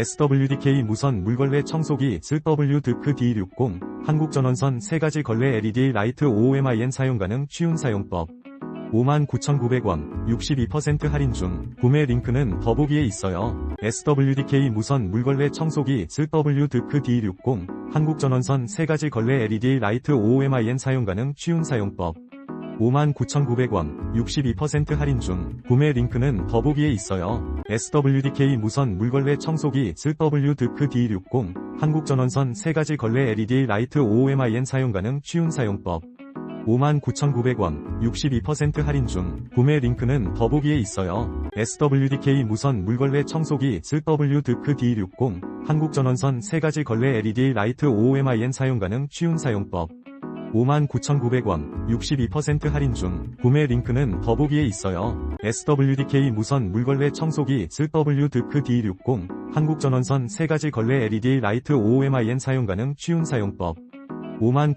SWDK 무선 물걸레 청소기 드크 D60 한국전원선 3가지 걸레 LED 라이트 OOMIN 사용 가능 쉬운 사용법. 59,900원 62% 할인 중. 구매 링크는 더보기에 있어요. SWDK 무선 물걸레 청소기 드크 D60 한국전원선 3가지 걸레 LED 라이트 OOMIN 사용 가능 쉬운 사용법 59,900원 62% 할인 중 구매 링크는 더보기에 있어요. SWDK 무선 물걸레 청소기 슬W 드크 D60 한국전원선 3가지 걸레 LED 라이트 OOMIN 사용 가능 쉬운 사용법 59,900원 62% 할인 중 구매 링크는 더보기에 있어요. SWDK 무선 물걸레 청소기 슬W 드크 D60 한국전원선 3가지 걸레 LED 라이트 OOMIN 사용 가능 쉬운 사용법 59,900원 62% 할인 중 구매 링크는 더보기에 있어요. SWDK 무선 물걸레 청소기 슬W 드크 D60 한국전원선 3가지 걸레 LED 라이트 OOMIN 사용 가능 쉬운 사용법 59,900원